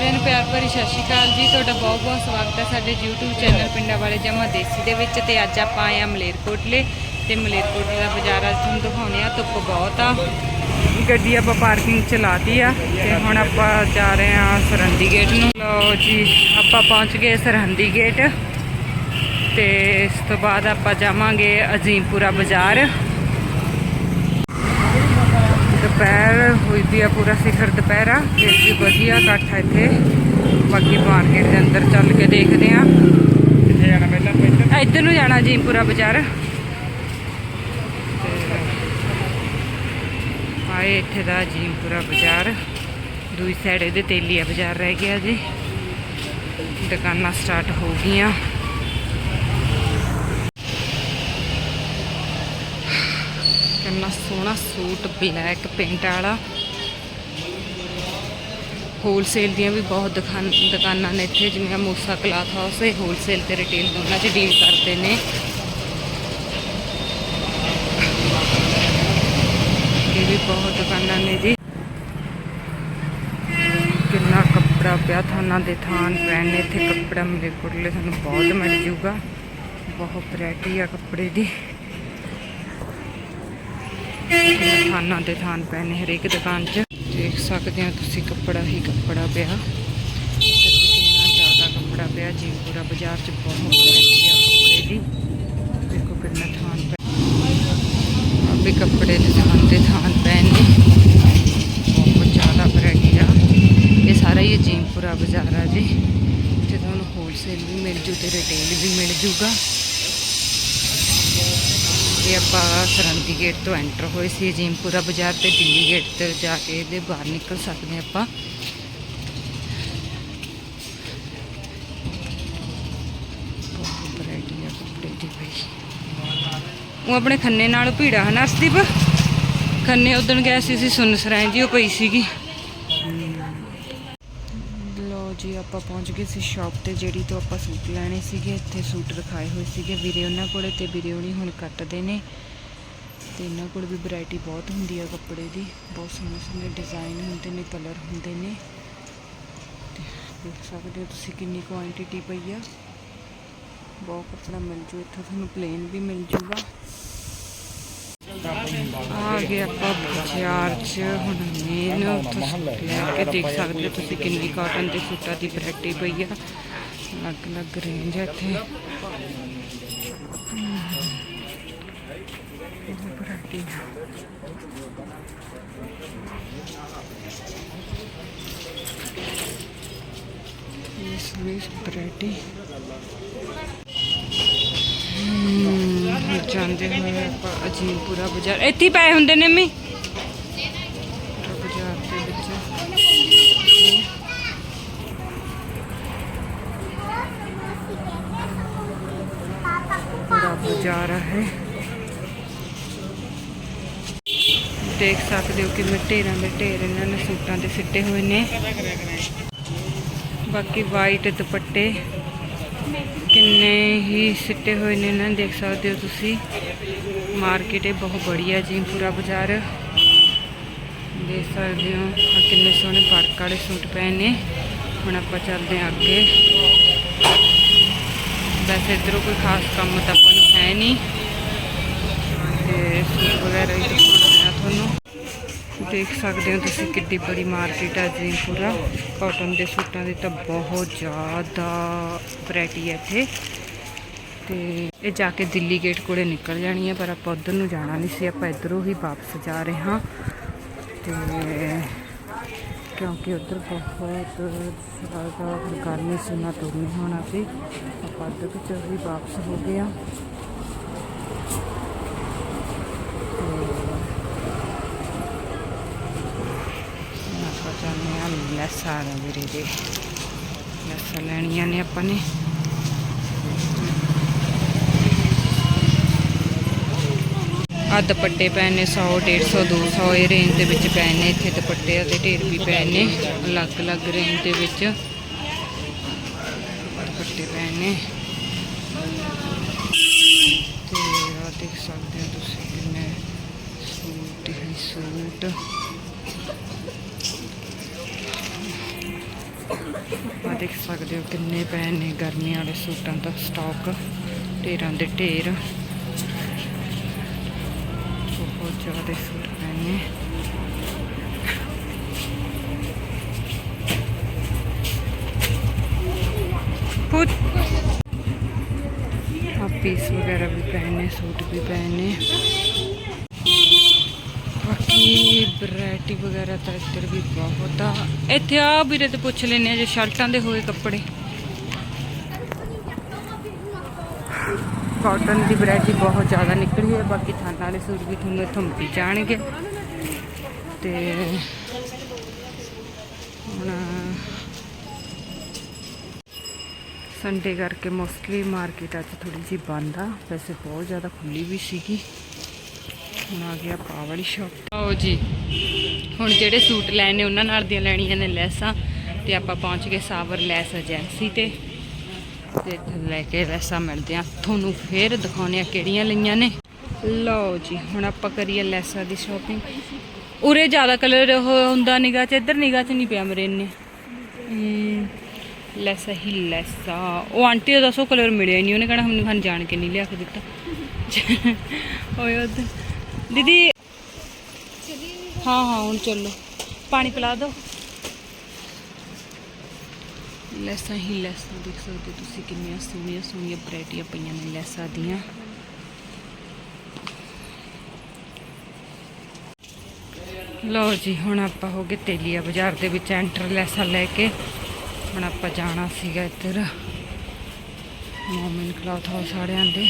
ਸਾਰਿਆਂ ਨੂੰ ਪਿਆਰ ਭਰੀ ਸਤਿ ਸ਼੍ਰੀ ਅਕਾਲ ਜੀ। ਤੁਹਾਡਾ ਬਹੁਤ ਬਹੁਤ ਸਵਾਗਤ ਹੈ ਸਾਡੇ YouTube ਚੈਨਲ ਪਿੰਡਾਂ ਵਾਲੇ ਜਮਾ ਦੇਸੀ ਦੇ ਵਿੱਚ ਤੇ ਅੱਜ ਆਪਾਂ ਆਏ ਆ ਮਲੇਰਕੋਟਲੇ ਤੇ ਮਲੇਰਕੋਟਲੇ ਦਾ ਬਾਜ਼ਾਰ ਅੱਜ ਤੁਹਾਨੂੰ ਦਿਖਾਉਣੇ ਆ ਧੁੱਪ ਬਹੁਤ ਆ। ਗੱਡੀ ਆਪਾਂ ਪਾਰਕਿੰਗ ਚ ਲਾਤੀ ਆ ਤੇ ਹੁਣ ਆਪਾਂ ਜਾ ਰਹੇ ਆ ਸਰਹੰਦੀ ਗੇਟ ਨੂੰ। ਲਓ ਜੀ, ਆਪਾਂ ਪਹੁੰਚ ਗਏ ਸਰਹੰਦੀ ਗੇਟ ਤੇ ਇਸ ਤੋਂ ਬਾਅਦ ਆਪਾਂ ਜਾਵਾਂਗੇ ਅਜ਼ੀਮਪੁਰਾ ਬਾਜ਼ਾਰ। ਦੁਪਹਿਰ ਹੋਈ ਵੀ ਆ ਪੂਰਾ ਸਿਖਰ ਦੁਪਹਿਰਾ ਫਿਰ ਵੀ ਵਧੀਆ ਇਕੱਠ ਆ ਇੱਥੇ। ਬਾਕੀ ਮਾਰਕੀਟ ਦੇ ਅੰਦਰ ਚੱਲ ਕੇ ਦੇਖਦੇ ਆ। ਕਿੱਥੇ ਜਾਣਾ ਪਹਿਲਾਂ? ਪਹਿਲਾਂ ਇੱਧਰ ਨੂੰ ਜਾਣਾ ਜੀਮਪੁਰਾ ਬਾਜ਼ਾਰ। ਆਏ ਇੱਥੇ ਦਾ ਜੀਮਪੁਰਾ ਬਾਜ਼ਾਰ। ਦੂਈ ਸਾਈਡ ਇਹਦੇ ਤੇਲੀਆ ਬਾਜ਼ਾਰ ਰਹਿ ਗਿਆ ਜੀ। ਦੁਕਾਨਾਂ ਸਟਾਰਟ ਹੋ ਗਈਆਂ। ਕਿੰਨਾ ਸੋਹਣਾ ਸੂਟ ਬਲੈਕ ਪੇਂਟ ਵਾਲਾ। ਹੋਲਸੇਲ ਦੀਆਂ ਵੀ ਬਹੁਤ ਦੁਕਾਨ ਦੁਕਾਨਾਂ ਨੇ ਇੱਥੇ, ਜਿਵੇਂ ਮੂਸਾ ਕਲਾਥ ਹਾਊਸ ਇਹ ਹੋਲਸੇਲ ਤੇ ਰਿਟੇਲ ਦੋਨਾਂ 'ਚ ਡੀਲ ਕਰਦੇ ਨੇ। ਇਹ ਵੀ ਬਹੁਤ ਦੁਕਾਨਾਂ ਨੇ ਜੀ। ਕਿੰਨਾ ਕੱਪੜਾ ਪਿਆ ਥਾਨਾਂ ਦੇ ਥਾਨ ਪੈਣ ਇੱਥੇ ਕੱਪੜਾ ਮੇਰੇ ਕੋਲੇ ਤੁਹਾਨੂੰ ਬਹੁਤ ਮਿਲ ਜੂਗਾ। ਬਹੁਤ ਵੈਰਾਈਟੀ ਆ ਕੱਪੜੇ ਦੀ। ਥਾਨਾਂ 'ਤੇ ਥਾਨ ਪਏ ਨੇ ਹਰੇਕ ਦੁਕਾਨ 'ਚ। ਦੇਖ ਸਕਦੇ ਹੋ ਤੁਸੀਂ ਕੱਪੜਾ ਹੀ ਕੱਪੜਾ ਪਿਆ। ਕਿੰਨਾ ਜ਼ਿਆਦਾ ਕੱਪੜਾ ਪਿਆ। ਜੀਪੂਰਾ ਬਾਜ਼ਾਰ 'ਚ ਬਹੁਤ ਵੈਰਾਈਟੀ ਆ ਕੱਪੜੇ ਦੀ। ਦੇਖੋ ਕਿੰਨਾ ਥਾਨ ਪਿਆ। ਆ ਵੀ ਕੱਪੜੇ ਦੇ ਥਾਨ 'ਤੇ ਥਾਨ ਪਏ ਨੇ ਬਹੁਤ ਜ਼ਿਆਦਾ ਵੈਰਾਈਟੀ ਆ। ਇਹ ਸਾਰਾ ਹੀ ਜੀਮਪੁਰਾ ਬਾਜ਼ਾਰ ਆ ਜੀ। ਤੇ ਤੁਹਾਨੂੰ ਹੋਲਸੇਲ ਵੀ ਮਿਲ ਜੂ ਤੇ ਰਿਟੇਲ ਵੀ ਮਿਲ ਜੂਗਾ। ਇਹ ਆਪਾਂ ਸਰੰਦੀ ਗੇਟ ਤੋਂ ਐਂਟਰ ਹੋਏ ਸੀ ਜੀਮਪੁਰਾ ਬਾਜ਼ਾਰ ਤੇ ਦਿੱਲੀ ਗੇਟ ਤੇ ਜਾ ਕੇ ਇਹਦੇ ਬਾਹਰ ਨਿਕਲ ਸਕਦੇ ਆਪਾਂ। ਉਹ ਆਪਣੇ ਖੰਨੇ ਨਾਲ ਭੀੜਾ ਹੈ ਨਾ ਖੰਨੇ ਉਦਣ ਗਏ ਸੀ ਸੀ ਦੀ ਉਹ ਪਈ ਸੀਗੀ ਲੋ ਜੀ ਆਪਾਂ ਪਹੁੰਚ ਗਏ ਸੀ ਸ਼ਾਪ ਤੇ, ਜਿਹੜੀ ਤੋਂ ਆਪਾਂ ਸੂਟ ਲੈਣੇ ਸੀਗੇ, ਇੱਥੇ ਸੂਟ ਰਖਾਏ ਹੋਏ ਸੀਗੇ। ਵੀਰੇ ਉਹਨਾਂ ਕੋਲੇ ਤੇ ਵੀਰੇ ਉਹਨੀ ਹੁਣ ਕੱਟਦੇ ਨੇ। ਤੇ ਇਹਨਾਂ ਕੋਲ ਵੀ ਵੈਰਾਈਟੀ ਬਹੁਤ ਹੁੰਦੀ ਆ ਕੱਪੜੇ ਦੀ। ਬਹੁਤ ਸੋਹਣੇ ਸੋਹਣੇ ਡਿਜ਼ਾਈਨ ਹੁੰਦੇ ਨੇ ਕਲਰ ਹੁੰਦੇ ਨੇ। ਦੇਖ ਸਕਦੇ ਹੋ ਤੁਸੀਂ ਕਿੰਨੀ ਕੁਆਂਟੀਟੀ ਪਈ ਆ। ਬਹੁਤ ਕੱਪੜਾ ਮਿਲ ਜੂ, ਇੱਥੋਂ ਤੁਹਾਨੂੰ ਪਲੇਨ ਵੀ ਮਿਲ ਜੂਗਾ। ਆ ਗਏ ਆਪਾਂ ਬਾਜ਼ਾਰ 'ਚ ਹੁਣ ਮੇਨ ਲੈ ਕੇ ਦੇਖ ਸਕਦੇ ਹੋ ਤੁਸੀਂ ਕਿੰਨੀ ਕਾਟਨ ਦੇ ਸੂਟਾਂ ਦੀ ਵੈਰਾਈਟੀ ਪਈ ਆ। ਅਲੱਗ-ਅਲੱਗ ਰੇਂਜ ਹੈ ਇੱਥੇ। ਵੈਰਾਈਟੀ ਇਸ ਵਿੱਚ ਵੈਰਾਈਟੀ ਜਾਂਦੇ ਹੋਏ ਆਪਾਂ ਅਜੀਮਪੁਰਾ ਬਾਜ਼ਾਰ। ਇੱਥੇ ਹੀ ਪਏ ਹੁੰਦੇ ਨੇ ਮੀ ਬਾਜ਼ਾਰ ਦੇ ਵਿੱਚ। ਬਾਜ਼ਾਰ ਹੈ ਦੇਖ ਸਕਦੇ ਹੋ ਕਿ ਢੇਰਾਂ ਦੇ ਢੇਰ ਇਹਨਾਂ ਨੇ ਸੂਟਾਂ ਤੇ ਸਿੱਟੇ ਹੋਏ ਨੇ। ਬਾਕੀ ਵਾਈਟ ਦੁਪੱਟੇ। ਕਿੰਨੇ ਹੀ ਸਿੱਟੇ ਹੋਏ ਨੇ ਇਹਨਾਂ ਨੂੰ, ਦੇਖ ਸਕਦੇ ਹੋ ਤੁਸੀਂ। ਮਾਰਕੀਟ ਇਹ ਬਹੁਤ ਬੜੀ ਜੀ, ਪੂਰਾ ਬਾਜ਼ਾਰ। ਦੇਖ ਸਕਦੇ ਹੋ, ਆਹ ਕਿੰਨੇ ਸੋਹਣੇ ਵਰਕ ਵਾਲੇ ਸੂਟ ਪਏ ਨੇ। ਹੁਣ ਆਪਾਂ ਚੱਲਦੇ ਹਾਂ ਅੱਗੇ। ਵੈਸੇ ਇੱਧਰੋਂ ਕੋਈ ਖਾਸ ਕੰਮ ਤਾਂ ਆਪਾਂ ਨੂੰ ਹੈ ਨਹੀਂ। ਤੇ ਸੂਟ ਵਗੈਰਾ ਹੀ ਦਿਖਾਉਣਾ ਹੈ ਤੁਹਾਨੂੰ। ਦੇਖ ਸਕਦੇ ਹੋ ਤੁਸੀਂ ਕਿੱਡੀ ਬੜੀ ਮਾਰਕੀਟ ਹੈ ਜੀ ਪੂਰਾ। ਕਾਟਨ ਦੇ ਸੂਟਾਂ ਦੀ ਤਾਂ ਬਹੁਤ ਜ਼ਿਆਦਾ ਵੈਰਾਈਟੀ ਹੈ ਇੱਥੇ। ਤੇ ਇਹ ਜਾ ਕੇ ਦਿੱਲੀ ਗੇਟ ਕੋਲੇ ਨਿਕਲ ਜਾਣੀ ਹੈ ਪਰ ਆਪਾਂ ਉਧਰ ਨੂੰ ਜਾਣਾ ਨਹੀਂ ਸੀ। ਆਪਾਂ ਇਧਰੋਂ ਹੀ ਵਾਪਸ ਜਾ ਰਹੇ ਹਾਂ। ਤੇ ਕਿਉਂਕਿ ਉਧਰ ਬਹੁਤ ਜ਼ਿਆਦਾ ਗਰਮੀ ਸੀ, ਨਾ ਤੁਰ ਨਹੀਂ ਹੋਣਾ ਸੀ ਆਪਾਂ ਅੱਧ ਵਿੱਚ ਹੀ ਵਾਪਸ ਹੋ ਗਏ ਆ ਹੁਣ ਆਪਾਂ ਜਾਂਦੇ ਆ ਲੈਸਾਂ ਨੇ ਵੀਰੇ ਦੇ ਲੈਸਾਂ ਲੈਣੀਆਂ ਨੇ ਆਪਾਂ ਨੇ। ਆ ਦੁਪੱਟੇ ਪਏ ਨੇ 100 150 200 ਇਹ ਰੇਂਜ ਦੇ ਵਿੱਚ ਪੈਣੇ ਇੱਥੇ ਦੁਪੱਟੇ ਦੇ ਢੇਰ ਵੀ ਪੈਣੇ ਅਲੱਗ-ਅਲੱਗ ਰੇਂਜ ਦੇ ਵਿੱਚ। ਦੁਪੱਟੇ ਪੈਣੇ ਨੇ। ਤੇ ਆ ਦੇਖ ਸਕਦੇ ਹੋ ਤੁਸੀਂ ਕਿੰਨੇ ਸੂਟ ਹੀ ਸੂਟ। ਦੇਖ ਸਕਦੇ ਹੋ ਕਿੰਨੇ ਪਏ ਨੇ ਗਰਮੀ ਵਾਲੇ ਸੂਟਾਂ ਦਾ ਸਟਾਕ ਢੇਰਾਂ ਦੇ ਢੇਰ। ਬਹੁਤ ਜ਼ਿਆਦਾ ਸੂਟ ਪਏ ਨੇ। ਪੁੱਤ। ਆ ਪੀਸ ਵਗੈਰਾ ਵੀ ਪਏ ਨੇ, ਸੂਟ ਵੀ ਪਏ ਨੇ। ਬਾਕੀ ਵੈਰਾਈਟੀ ਵਗੈਰਾ ਤਾਂ ਇੱਧਰ ਵੀ ਬਹੁਤ ਆ। ਇੱਥੇ ਆ ਵੀਰੇ ਤੇ ਪੁੱਛ ਲੈਨੇ ਆ ਜੇ ਸ਼ਰਟਾਂ ਦੇ ਹੋਏ ਕੱਪੜੇ। ਕਾਟਨ ਦੀ ਵੈਰਾਈਟੀ ਬਹੁਤ ਜ਼ਿਆਦਾ ਨਿਕਲੀ ਹੈ ਬਾਕੀ ਥਾਨਾਂ ਵਾਲੇ ਸੂਟ ਵੀ ਤੁਹਾਨੂੰ ਇੱਥੋਂ ਮਿਲ ਜਾਣਗੇ। ਤੇ ਹੁਣ ਸੰਡੇ ਕਰਕੇ ਮੋਸਟਲੀ ਮਾਰਕੀਟ ਅੱਜ ਥੋੜੀ ਜਿਹੀ ਬੰਦ ਆ, ਵੈਸੇ ਬਹੁਤ ਜ਼ਿਆਦਾ ਖੁੱਲੀ ਵੀ ਸੀਗੀ। ਹੁਣ ਆ ਗਿਆ ਪਾ ਵਾਲੀ ਸ਼ਾਪ ਆਓ ਜੀ, ਹੁਣ ਜਿਹੜੇ ਸੂਟ ਲੈਣੇ, ਉਹਨਾਂ ਨਾਲ ਦੀਆਂ ਲੈਣੀਆਂ ਨੇ ਲੈਸਾਂ ਤੇ ਆਪਾਂ ਪਹੁੰਚ ਗਏ ਸਾਵਰ ਲੈਸ ਏਜੰਸੀ ਤੇ। ਤੇ ਲੈ ਕੇ ਲੈਸਾਂ ਮਿਲਦੇ ਆ ਤੁਹਾਨੂੰ ਫੇਰ ਦਿਖਾਉਣੇ ਆ ਕਿਹੜੀਆਂ ਲਈਆਂ ਨੇ। ਲਓ ਜੀ, ਹੁਣ ਆਪਾਂ ਕਰੀਏ ਲੈਸਾਂ ਦੀ ਸ਼ਾਪਿੰਗ ਉਰੇ ਜ਼ਿਆਦਾ ਕਲਰ ਹੁੰਦਾ ਨਿਗਾਹ ਚ ਇੱਧਰ ਨਿਗਾਹ ਚ ਨਹੀਂ ਪਿਆ ਮੇਰੇ ਇੰਨੇ। ਲੈਸਾ ਹੀ ਲੈਸਾ। ਉਹ ਆਂਟੀ ਦਾ ਦੱਸੋ ਕਲਰ ਮਿਲਿਆ ਹੀ ਨਹੀਂ, ਉਹਨੇ ਕਹਿਣਾ ਹਮਨੇ ਖਾਨ ਜਾਣ ਕੇ ਨਹੀਂ ਲਿਆ ਕੇ ਦਿੱਤਾ। ਓਏ ਉਹ ਦੀਦੀ। ਹਾਂ ਹਾਂ ਹੁਣ ਚੱਲੋ। ਪਾਣੀ ਪਿਲਾ ਦਿਓ। ਲੈਸਾਂ ਹੀ ਲੈਸਾਂ ਦੇਖ ਸਕਦੇ ਤੁਸੀਂ ਕਿੰਨੀਆਂ ਸੋਹਣੀਆਂ ਸੋਹਣੀਆਂ ਵੈਰਾਈਟੀਆਂ ਪਈਆਂ ਨੇ ਲੈਸਾਂ ਦੀਆਂ। ਲਓ ਜੀ ਹੁਣ ਆਪਾਂ ਹੋ ਗਏ ਤੇਲੀਆ ਬਾਜ਼ਾਰ ਦੇ ਵਿੱਚ ਐਂਟਰ ਲੈਸਾਂ ਲੈ ਕੇ। ਹੁਣ ਆਪਾਂ ਜਾਣਾ ਸੀਗਾ ਇੱਧਰ। ਮੋਮਨ ਕਲੌਥ ਹਾਊਸ ਵਾਲਿਆਂ ਦੇ।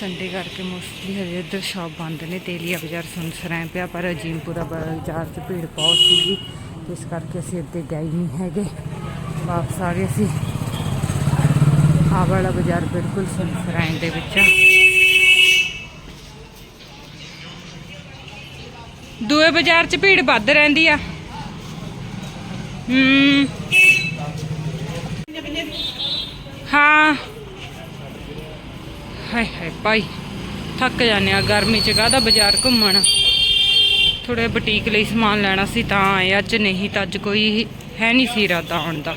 ਸੰਡੇ ਕਰਕੇ ਮੋਸਟਲੀ ਹਜੇ ਇੱਧਰ ਸ਼ਾਪ ਬੰਦ ਨੇ, ਤੇਲੀਆ ਬਾਜ਼ਾਰ ਸੁਣ ਸੁਨਸਰਾਂ ਪਿਆ, ਪਰ ਅਜੀਮਪੁਰਾ ਬਾਜ਼ਾਰ 'ਚ ਭੀੜ ਬਹੁਤ ਸੀਗੀ, ਇਸ ਕਰਕੇ ਅਸੀਂ ਇੱਥੇ ਗਏ ਨਹੀਂ ਹੈਗੇ। ਵਾਪਸ ਆ ਗਏ ਸੀ ਆ ਵਾਲਾ ਬਾਜ਼ਾਰ ਬਿਲਕੁਲ ਸੁਣ ਸੁਨਸਰਾਂ ਦੇ ਵਿੱਚ ਆ। ਦੂਏ ਬਾਜ਼ਾਰ 'ਚ ਭੀੜ ਵੱਧ ਰਹਿੰਦੀ ਆ। ਹੂੰ। ਹਾਂ। ਹਾਏ ਹਾਏ ਭਾਈ, ਥੱਕ ਜਾਂਦੇ ਆ ਗਰਮੀ 'ਚ, ਕਾਹਦਾ ਬਾਜ਼ਾਰ ਘੁੰਮਣ? ਥੋੜੇ ਬੁਟੀਕ ਲਈ ਸਮਾਨ ਲੈਣਾ ਸੀ ਤਾਂ ਆਏ, ਅੱਜ ਨਹੀਂ ਤਾਂ ਅੱਜ ਕੋਈ ਹੈ ਨਹੀਂ ਸੀ ਇਰਾਦਾ ਆਉਣ ਦਾ।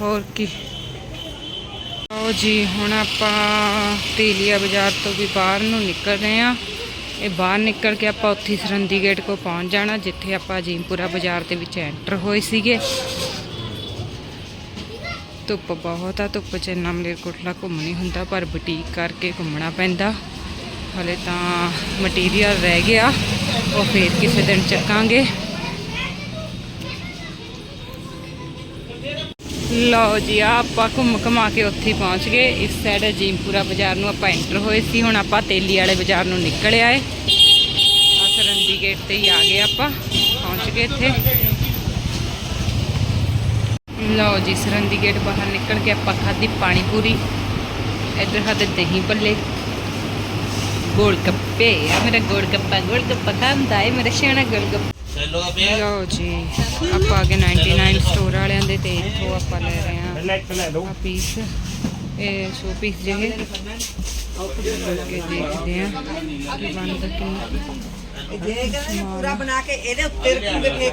ਹੋਰ ਕੀ। ਲਓ ਜੀ, ਹੁਣ ਆਪਾਂ ਤੇਲੀਆ ਬਾਜ਼ਾਰ ਤੋਂ ਵੀ ਬਾਹਰ ਨੂੰ ਨਿਕਲ ਰਹੇ ਆ ਇਹ ਬਾਹਰ ਨਿਕਲ ਕੇ ਆਪਾਂ ਉੱਥੇ ਸਰੰਦੀ ਗੇਟ ਕੋ ਪਹੁੰਚ ਜਾਣਾ, ਜਿੱਥੇ ਆਪਾਂ ਜੀਮਪੁਰਾ ਬਾਜ਼ਾਰ ਦੇ ਵਿੱਚ ਐਂਟਰ ਹੋਏ ਸੀਗੇ। ਧੁੱਪ ਬਹੁਤ ਆ, ਧੁੱਪ 'ਚ ਇੰਨਾ ਮਲੇਰਕੋਟਲਾ ਘੁੰਮ ਨਹੀਂ ਹੁੰਦਾ, ਪਰ ਬੁਟੀਕ ਕਰਕੇ ਘੁੰਮਣਾ ਪੈਂਦਾ। ਹਲੇ ਤਾਂ ਮਟੀਰੀਅਲ ਰਹਿ ਗਿਆ, ਉਹ ਫੇਰ ਕਿਸੇ ਦਿਨ ਚੱਕਾਂਗੇ। ਲਓ ਜੀ ਆ ਆਪਾਂ ਘੁੰਮ ਘਮਾ ਕੇ ਉੱਥੇ ਹੀ ਪਹੁੰਚ ਗਏ। ਇਸ ਸਾਈਡ ਜੀਮਪੁਰਾ ਬਾਜ਼ਾਰ ਨੂੰ ਆਪਾਂ ਐਂਟਰ ਹੋਏ ਸੀ, ਹੁਣ ਆਪਾਂ ਤੇਲੀ ਵਾਲੇ ਬਾਜ਼ਾਰ ਨੂੰ ਨਿਕਲ ਆਏ ਆ ਸਰੰਦੀ ਗੇਟ ਤੇ ਹੀ ਆ ਗਏ ਆਪਾਂ, ਪਹੁੰਚ ਗਏ ਇੱਥੇ। ਲਓ ਜੀ ਸਰੰਦੀ ਗੇਟ ਬਾਹਰ ਨਿਕਲ ਕੇ ਆਪਾਂ ਖਾਧੀ ਪਾਣੀ ਪੂਰੀ। ਇੱਧਰ ਖਾਦੇ ਦਹੀਂ ਭੱਲੇ। ਗੋਲ ਗੱਪੇ। ਆ ਮੇਰਾ ਗੋਲ ਗੱਪਾ ਗੋਲ ਗੱਪਾ ਖਾਂਦਾ ਏ ਮੇਰਾ ਸਿਆਣਾ ਗੋਲ ਗੱਪਾ। ਲਓ ਜੀ ਆਪਾਂ ਆ ਗਏ 99 ਸਟੋਰ ਵਾਲਿਆਂ ਦੇ ਤੇ ਇੱਥੋਂ ਆਪਾਂ ਲੈ ਰਹੇ ਹਾਂ। ਆ ਪੀਸ ਇਹ ਸੋ ਪੀਸ ਜਿਹੇ ਕੇ ਦੇਖਦੇ ਆ ਕੀ ਬਣਦਾ ਕਿੰਨਾ ਜੇ ਕਹਿੰਦੇ ਪੂਰਾ ਬਣਾ ਕੇ ਇਹਦੇ ਉੱਤੇ ਰੱਖੂਗੇ ਫੇਰ।